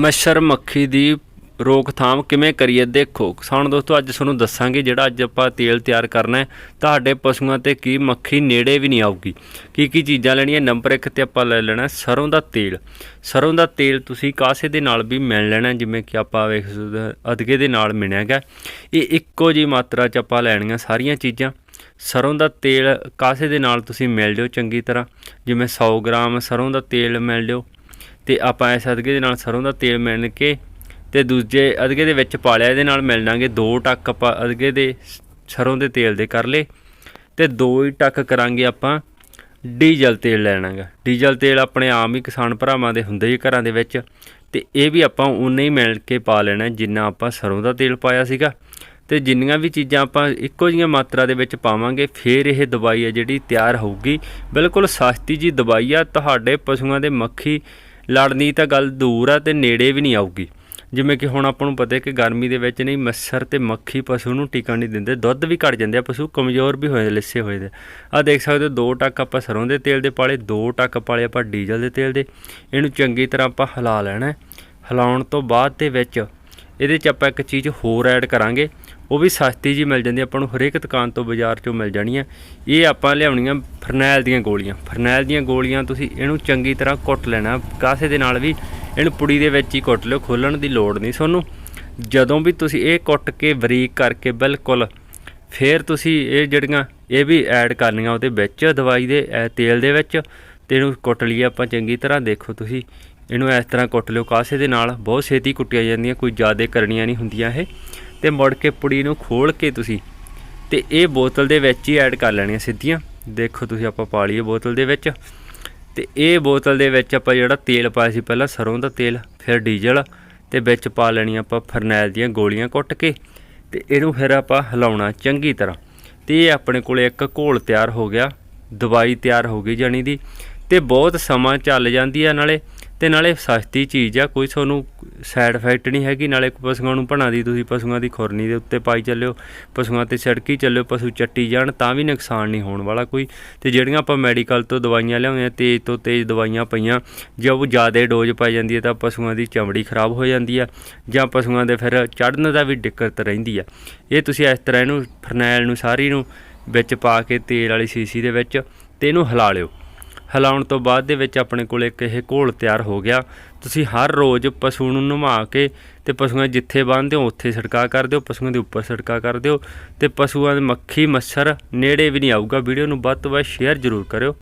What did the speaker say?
ਮੱਛਰ ਮੱਖੀ ਦੀ ਰੋਕਥਾਮ ਕਿਵੇਂ ਕਰੀਏ ਦੇਖੋ। ਕਿਸਾਨ ਦੋਸਤੋ, ਅੱਜ ਤੁਹਾਨੂੰ ਦੱਸਾਂਗੇ ਜਿਹੜਾ ਅੱਜ ਆਪਾਂ ਤੇਲ ਤਿਆਰ ਕਰਨਾ ਹੈ। ਤੁਹਾਡੇ ਪਸ਼ੂਆਂ ਤੇ ਕੀ ਮੱਖੀ ਨੇੜੇ ਵੀ ਨਹੀਂ ਆਊਗੀ। ਕੀ ਕੀ ਚੀਜ਼ਾਂ ਲੈਣੀਆਂ, ਨੰਬਰ 1 ਤੇ ਆਪਾਂ ਲੈ ਲੈਣਾ ਸਰੋਂ ਦਾ ਤੇਲ। ਸਰੋਂ ਦਾ ਤੇਲ ਤੁਸੀਂ ਕਾਸੇ ਦੇ ਨਾਲ ਵੀ ਮਿਲ ਲੈਣਾ, ਜਿਵੇਂ ਕਿ ਆਪਾਂ ਵੇਖ ਅਦਕੇ ਦੇ ਨਾਲ ਮਿਣਿਆਗਾ ਇਹ ਇੱਕੋ ਜੀ ਮਾਤਰਾ ਚ ਆਪਾਂ ਲੈਣੀਆਂ ਸਾਰੀਆਂ ਚੀਜ਼ਾਂ। ਸਰੋਂ ਦਾ ਤੇਲ ਕਾਸੇ ਦੇ ਨਾਲ ਤੁਸੀਂ ਮਿਲ ਲਿਓ ਚੰਗੀ ਤਰ੍ਹਾਂ। ਜਿਵੇਂ 100 ਗ੍ਰਾਮ ਸਰੋਂ ਦਾ ਤੇਲ ਮਿਲ ਲਿਓ। ਤੇ ਆਪਾਂ ਇਸ ਅਦਗੇ ਦੇ ਨਾਲ ਸਰੋਂ ਦਾ ਤੇਲ ਮਿਲ ਕੇ ਤੇ ਦੂਜੇ ਅਦਗੇ ਦੇ ਵਿੱਚ ਪਾ ਲਿਆ, ਇਹਦੇ ਨਾਲ ਮਿਲ ਜਾਣਗੇ ਦੋ ਟੱਕ ਆਪਾਂ ਅਦਗੇ ਦੇ ਸਰੋਂ ਦੇ ਤੇਲ ਦੇ ਕਰ ਲਏ ਤੇ ਦੋ ਹੀ ਟੱਕ ਕਰਾਂਗੇ ਆਪਾਂ ਡੀਜ਼ਲ ਤੇਲ ਲੈਣਾਗਾ। ਡੀਜ਼ਲ ਤੇਲ ਆਪਣੇ ਆਮ ਹੀ ਕਿਸਾਨ ਭਰਾਵਾਂ ਦੇ ਹੁੰਦੇ ਹੀ ਘਰਾਂ ਦੇ ਵਿੱਚ ਤੇ ਇਹ ਵੀ ਆਪਾਂ ਉਨੇ ਹੀ ਮਿਲ ਕੇ ਪਾ ਲੈਣਾ ਜਿੰਨਾ ਆਪਾਂ ਸਰੋਂ ਦਾ ਤੇਲ ਪਾਇਆ ਸੀਗਾ। ਤੇ ਜਿੰਨੀਆਂ ਵੀ ਚੀਜ਼ਾਂ ਆਪਾਂ ਇੱਕੋ ਜਿਹੀਆਂ ਮਾਤਰਾ ਦੇ ਵਿੱਚ ਪਾਵਾਂਗੇ, ਫਿਰ ਇਹ ਦਵਾਈ ਹੈ ਜਿਹੜੀ ਤਿਆਰ ਹੋਊਗੀ। ਬਿਲਕੁਲ ਸਸਤੀ ਜੀ ਦਵਾਈ ਆ, ਤੁਹਾਡੇ ਪਸ਼ੂਆਂ ਦੇ ਮੱਖੀ ਲੜਨੀ ਤਾਂ ਗੱਲ ਦੂਰ ਆ ਤੇ ਨੇੜੇ ਵੀ ਨਹੀਂ ਆਊਗੀ। ਜਿਵੇਂ ਕਿ ਹੁਣ ਆਪਾਂ ਨੂੰ ਪਤਾ ਹੈ ਕਿ ਗਰਮੀ ਦੇ ਵਿੱਚ ਨਹੀਂ, ਮੱਛਰ ਤੇ ਮੱਖੀ ਪਸ਼ੂ ਨੂੰ ਟਿਕਣ ਨਹੀਂ ਦਿੰਦੇ। ਦੁੱਧ ਵੀ ਘਟ ਜਾਂਦੇ ਆ, ਪਸ਼ੂ ਕਮਜ਼ੋਰ ਵੀ ਹੋਏ, ਲਿੱਸੇ ਹੋਏ ਦੇ। ਆ ਦੇਖ ਸਕਦੇ ਹੋ, ਦੋ ਟੱਕ ਆਪਾਂ ਸਰੋਂ ਦੇ ਤੇਲ ਦੇ ਪਾਲੇ, ਦੋ ਟੱਕ ਪਾਲੇ ਆਪਾਂ ਡੀਜ਼ਲ ਦੇ ਤੇਲ ਦੇ। ਇਹਨੂੰ ਚੰਗੀ ਤਰ੍ਹਾਂ ਆਪਾਂ ਹਿਲਾ ਲੈਣਾ ਹਿਲਾਉਣ ਤੋਂ ਬਾਅਦ ਦੇ ਵਿੱਚ ਇਹਦੇ 'ਚ ਆਪਾਂ ਇੱਕ ਚੀਜ਼ ਹੋਰ ਐਡ ਕਰਾਂਗੇ। ਉਹ ਵੀ ਸਸਤੀ ਜੀ ਮਿਲ ਜਾਂਦੀ ਆਪਾਂ ਨੂੰ ਹਰੇਕ ਦੁਕਾਨ ਤੋਂ ਬਾਜ਼ਾਰ 'ਚੋਂ ਮਿਲ ਜਾਣੀਆਂ। ਇਹ ਆਪਾਂ ਲਿਆਉਣੀਆਂ ਫਰਨੈਲ ਦੀਆਂ ਗੋਲੀਆਂ। ਫਰਨੈਲ ਦੀਆਂ ਗੋਲੀਆਂ ਤੁਸੀਂ ਇਹਨੂੰ ਚੰਗੀ ਤਰ੍ਹਾਂ ਕੁੱਟ ਲੈਣਾ। ਕਾਸੇ ਦੇ ਨਾਲ ਵੀ ਇਹਨੂੰ ਪੁੜੀ ਦੇ ਵਿੱਚ ਹੀ ਕੁੱਟ ਲਿਓ, ਖੋਲਣ ਦੀ ਲੋੜ ਨਹੀਂ ਤੁਹਾਨੂੰ। ਜਦੋਂ ਵੀ ਤੁਸੀਂ ਇਹ ਕੁੱਟ ਕੇ ਬਰੀਕ ਕਰਕੇ ਬਿਲਕੁਲ ਫਿਰ ਤੁਸੀਂ ਇਹ ਜਿਹੜੀਆਂ, ਇਹ ਵੀ ਐਡ ਕਰਨੀਆਂ ਉਹਦੇ ਵਿੱਚ ਦਵਾਈ ਦੇ ਤੇਲ ਦੇ ਵਿੱਚ ਤੇ ਇਹਨੂੰ ਕੁੱਟ ਲਈਏ ਆਪਾਂ ਚੰਗੀ ਤਰ੍ਹਾਂ। ਦੇਖੋ ਤੁਸੀਂ, ਇਹਨੂੰ ਇਸ ਤਰ੍ਹਾਂ ਕੁੱਟ ਲਿਓ। ਕਾਸੇ ਦੇ ਨਾਲ ਬਹੁਤ ਛੇਤੀ ਕੁੱਟੀਆਂ ਜਾਂਦੀਆਂ, ਕੋਈ ਜ਼ਿਆਦਾ ਕਰਨੀਆਂ ਨਹੀਂ ਹੁੰਦੀਆਂ ਇਹ। ਤੇ ਮੁੜ ਕੇ ਪੁੜੀ ਨੂੰ ਖੋਲ ਕੇ ਤੁਸੀਂ ਤੇ ਇਹ ਬੋਤਲ ਦੇ ਵਿੱਚ ਹੀ ਐਡ ਕਰ ਲੈਣੀਆਂ ਸਿੱਧੀਆਂ। ਦੇਖੋ ਤੁਸੀਂ ਆਪਾਂ ਪਾ ਲਈਏ ਬੋਤਲ ਦੇ ਵਿੱਚ। ਤੇ ਇਹ ਬੋਤਲ ਦੇ ਵਿੱਚ ਆਪਾਂ ਜਿਹੜਾ ਤੇਲ ਪਾਇਆ ਸੀ ਪਹਿਲਾਂ ਸਰੋਂ ਦਾ ਤੇਲ, ਫਿਰ ਡੀਜ਼ਲ ਤੇ ਵਿੱਚ ਪਾ ਲੈਣੀ ਆਪਾਂ ਫਰਨੈਲ ਦੀਆਂ ਗੋਲੀਆਂ ਕੁੱਟ ਕੇ ਤੇ ਇਹਨੂੰ ਫਿਰ ਆਪਾਂ ਹਿਲਾਉਣਾ ਚੰਗੀ ਤਰ੍ਹਾਂ। ਤੇ ਇਹ ਆਪਣੇ ਕੋਲੇ ਇੱਕ ਘੋਲ ਤਿਆਰ ਹੋ ਗਿਆ, ਦਵਾਈ ਤਿਆਰ ਹੋ ਗਈ ਜਾਣੀ ਦੀ। ਤੇ ਬਹੁਤ ਸਮਾਂ ਚੱਲ ਜਾਂਦੀ ਆ ਨਾਲੇ। ਤੇ ਨਾਲੇ ਸਸਤੀ ਚੀਜ਼ ਆ, ਕੋਈ ਤੁਹਾਨੂੰ ਸਾਈਡ ਇਫੈਕਟ ਨਹੀਂ ਹੈਗੀ, ਨਾਲੇ ਪਸ਼ੂਆਂ ਨੂੰ ਭਣਾ ਦੀ, ਤੁਸੀਂ ਪਸ਼ੂਆਂ ਦੀ ਖੁਰਨੀ ਦੇ ਉੱਤੇ ਪਾਈ ਚੱਲਿਓ, ਪਸ਼ੂਆਂ ਤੇ ਸੜਕੀ ਚੱਲਿਓ, ਪਸ਼ੂ ਚੱਟੀ ਜਾਣ, ਤਾਂ ਵੀ ਨੁਕਸਾਨ ਨਹੀਂ ਹੋਣ ਵਾਲਾ ਕੋਈ। ਤੇ ਜਿਹੜੀਆਂ ਆਪਾਂ ਮੈਡੀਕਲ ਤੋਂ ਦਵਾਈਆਂ ਲਿਆਉਂਦੇ ਆ, ਤੇਜ਼ ਤੋਂ ਤੇਜ਼ ਦਵਾਈਆਂ ਪਈਆਂ, ਜੇ ਉਹ ਜ਼ਿਆਦਾ ਡੋਜ਼ ਪਾਈ ਜਾਂਦੀ ਹੈ ਤਾਂ ਪਸ਼ੂਆਂ ਦੀ ਚਮੜੀ ਖਰਾਬ ਹੋ ਜਾਂਦੀ ਆ, ਜਾਂ ਪਸ਼ੂਆਂ ਦੇ ਫਿਰ ਚੜਨ ਦਾ ਵੀ ਦਿੱਕਤ ਰਹਿੰਦੀ ਆ। ਇਹ ਤੁਸੀਂ ਇਸ ਤਰ੍ਹਾਂ ਇਹਨੂੰ, ਫਰਨੈਲ ਨੂੰ, ਸਾਰੀ ਨੂੰ ਵਿੱਚ ਪਾ ਕੇ ਤੇਲ ਵਾਲੀ ਸੀਸੀ ਦੇ ਵਿੱਚ, ਤੇ ਇਹਨੂੰ ਹਿਲਾ ਲਿਓ। ਹਿਲਾਉਣ ਤੋਂ ਬਾਅਦ ਦੇ ਵਿੱਚ ਆਪਣੇ ਕੋਲ ਇੱਕ ਇਹ ਘੋਲ ਤਿਆਰ ਹੋ ਗਿਆ। ਤੁਸੀਂ ਹਰ ਰੋਜ਼ ਪਸ਼ੂ ਨੂੰ ਨਵਾ ਕੇ ਤੇ ਪਸ਼ੂਆਂ ਜਿੱਥੇ ਬੰਨ੍ਹਦੇ ਹੋ, ਉੱਥੇ ਛਿੜਕਾ ਕਰ ਦਿਓ, ਪਸ਼ੂਆਂ ਦੇ ਉੱਪਰ ਛਿੜਕਾ ਕਰ ਦਿਓ ਤੇ ਪਸ਼ੂਆਂ ਦੇ ਮੱਖੀ, ਮੱਛਰ ਨੇੜੇ ਵੀ ਨਹੀਂ ਆਊਗਾ। ਵੀਡੀਓ ਨੂੰ ਵੱਧ ਤੋਂ ਵੱਧ ਸ਼ੇਅਰ ਜ਼ਰੂਰ ਕਰਿਓ।